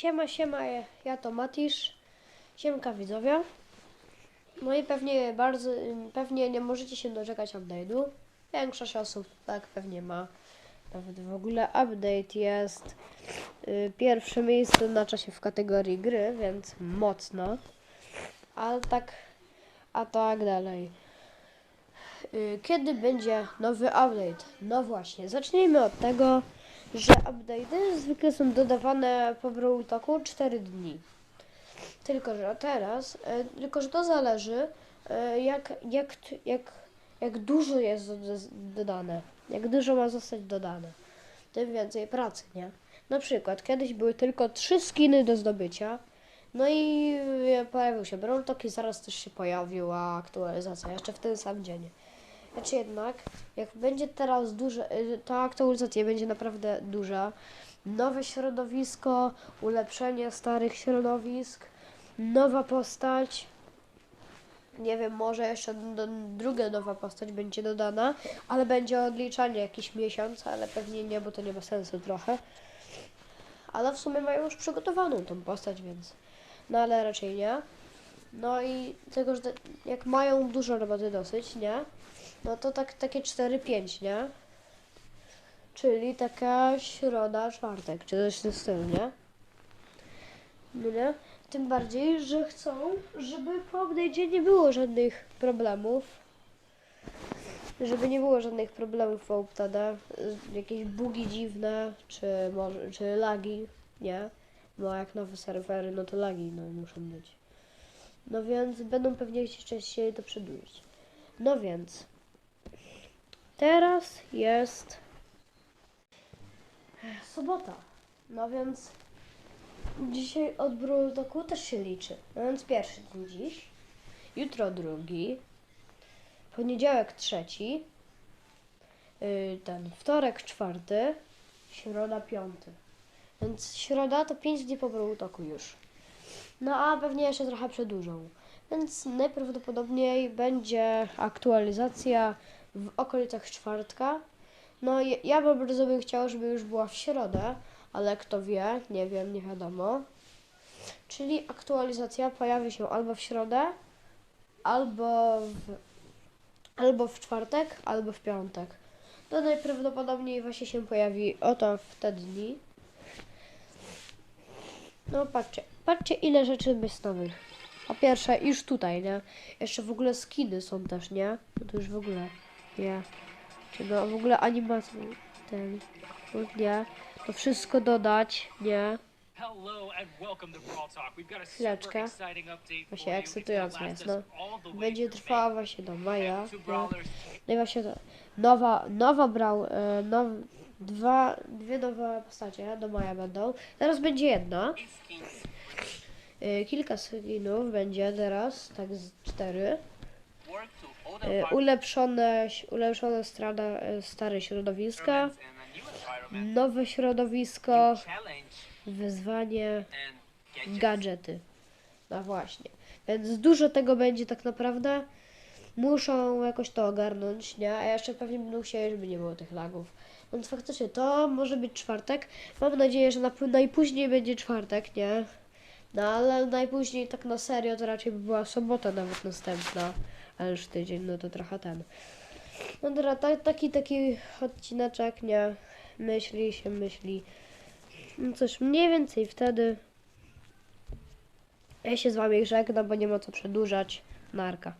Siema, siema, ja to Matisz. Siemka widzowie. No i pewnie bardzo, pewnie nie możecie się doczekać update'u. Większość osób tak pewnie ma. Nawet w ogóle update jest y, pierwsze miejsce na czasie w kategorii gry, więc mocno. A tak, a tak dalej. Y, Kiedy będzie nowy update? No właśnie, zacznijmy od tego, że update'y zwykle są dodawane po Brawl Talku 4 dni. Tylko, że teraz, e, tylko, że to zależy, e, jak, jak, jak, jak dużo jest do- do- dodane, jak dużo ma zostać dodane, tym więcej pracy, nie? Na przykład, kiedyś były tylko trzy skiny do zdobycia, no i e, pojawił się Brawl i zaraz też się pojawiła aktualizacja, jeszcze w ten sam dzień. Znaczy jednak, jak będzie teraz duże, y, ta aktualizacja będzie naprawdę duża, nowe środowisko, ulepszenie starych środowisk, nowa postać, nie wiem, może jeszcze druga nowa postać będzie dodana, ale będzie odliczanie jakiś miesiąc, ale pewnie nie, bo to nie ma sensu trochę. Ale w sumie mają już przygotowaną tą postać, więc no ale raczej nie. No i tego, że jak mają dużo roboty dosyć, nie? No to tak, takie 4-5, nie? Czyli taka środa, czwartek, czy coś w tym stylu, nie? No nie? Tym bardziej, że chcą, żeby po update'cie nie było żadnych problemów. Żeby nie było żadnych problemów po y, jakieś bugi dziwne, czy może, czy lagi, nie? Bo jak nowe serwery, no to lagi no, muszą być. No więc będą pewnie jeszcze chcieli to przedłużyć. No więc, teraz jest sobota. No więc dzisiaj od Brutoku też się liczy. No więc pierwszy dzień dziś, jutro drugi, poniedziałek trzeci, yy, ten wtorek czwarty, środa piąty. Więc środa to 5 dni po Brutoku już. No a pewnie jeszcze trochę przedłużą. Więc najprawdopodobniej będzie aktualizacja w okolicach czwartka. No ja, bym bardzo bym chciał, żeby już była w środę, ale kto wie, nie wiem, nie wiadomo. Czyli aktualizacja pojawi się albo w środę, albo w, albo w czwartek, albo w piątek. To najprawdopodobniej właśnie się pojawi oto w te dni. No patrzcie, patrzcie ile rzeczy jest nowych. Po pierwsze, już tutaj, nie? Jeszcze w ogóle skiny są też, nie? No to już w ogóle, nie. Czy no w ogóle animacje, ten, no nie. To wszystko dodać, nie? Chwileczkę. Właśnie gonna jest, no. Będzie trwała właśnie do maja. Brawlers. No i właśnie to, nowa, nowa brał, e, now, dwa, dwie nowe postacie do maja będą. Teraz będzie jedna. E, kilka skinów będzie teraz, tak z cztery. E, ulepszone, ulepszone strada, stare środowiska. Nowe środowisko, wyzwanie, gadżety. No właśnie. Więc dużo tego będzie tak naprawdę. Muszą jakoś to ogarnąć, nie? A jeszcze pewnie będą chcieli, żeby nie było tych lagów. Więc faktycznie to może być czwartek. Mam nadzieję, że na, najpóźniej będzie czwartek, nie? No ale najpóźniej tak na serio to raczej by była sobota nawet następna. Ale już tydzień, no to trochę ten. No dobra, ta, taki, taki odcineczek, nie? Myśli się, myśli. No coś mniej więcej wtedy. Ja się z wami żegnam, bo nie ma co przedłużać. Narka.